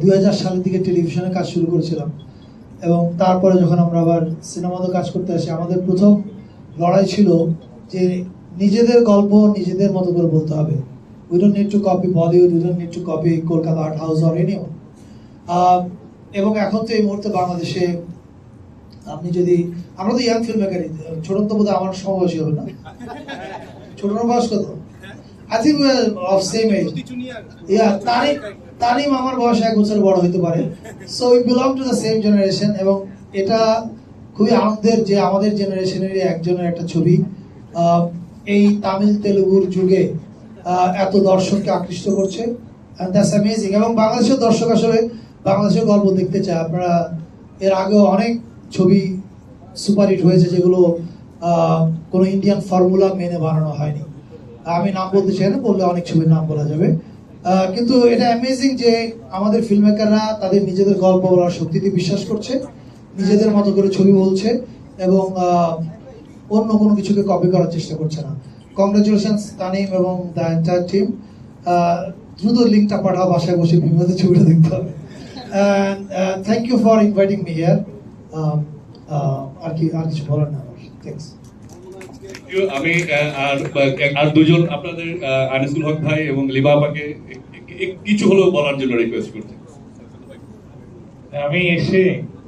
দুই হাজার সালের দিকে টেলিভিশনে কাজ শুরু করেছিলাম। এবং তারপরে যখন আমরা আবার সিনেমাতে কাজ করতে আসি, আমাদের প্রথম লড়াই ছিল যে নিজেদের গল্প নিজেদের মতো করে বলতে হবে। We don't need to copy Bollywood we don't need to copy Kolkata art house or any এবং এখন তো এই মুহূর্তে বাংলাদেশে আপনি যদি, আমরা তো ইয়াং ফিল্ম মেকারই ছোটন তো বোধহয় আমার সমবয়সী হবে না। ছোটন বয়স কত I think of same age yeah Tarim Tarim আমার বয়স এক বছর বড় হতে পারে। So we belong to the same generation এবং এটা খুবই আনন্দের যে আমাদের জেনারেশনেরই একজনের একটা ছবি। এই তামিল তেলুগুর যুগে এত দর্শককে আকৃষ্ট করছে। দ্যাটস অ্যামেজিং এবং বাংলাদেশের দর্শক আসলে বাংলাদেশের গল্প দেখতে চায়। আপনারা এর আগেও অনেক ছবি সুপারহিট হয়েছে যেগুলো কোনো ইন্ডিয়ান ফর্মুলা মেনে বানানো হয়নি। আমি নাম বলতে চাই না, বললে অনেক ছবির নাম বলা যাবে। কিন্তু এটা অ্যামেজিং যে আমাদের ফিল্ম মেকাররা তাদের নিজেদের গল্প বলার শক্তিতে বিশ্বাস করছে, নিজেদের মতো করে ছবি বলছে এবং অন্য কোনো কিছুকে কপি করার চেষ্টা করছে না। কংগ্রেচুলেশন তানিম এবং দ্য এন্টায়ার টিম দ্রুত লিঙ্কটা পাঠাও, বাসায় বসে বিভিন্ন ছবিটা দেখতে হবে। Thank you for inviting me here আর কি, আর কিছু বলার না থ্যাংকস আমি আর দুজন আপনাদের আনিসুল হক ভাই এবং লিবা আপাকে কিছু হলেও বলার জন্য রিকোয়েস্ট করছি। আমি এসে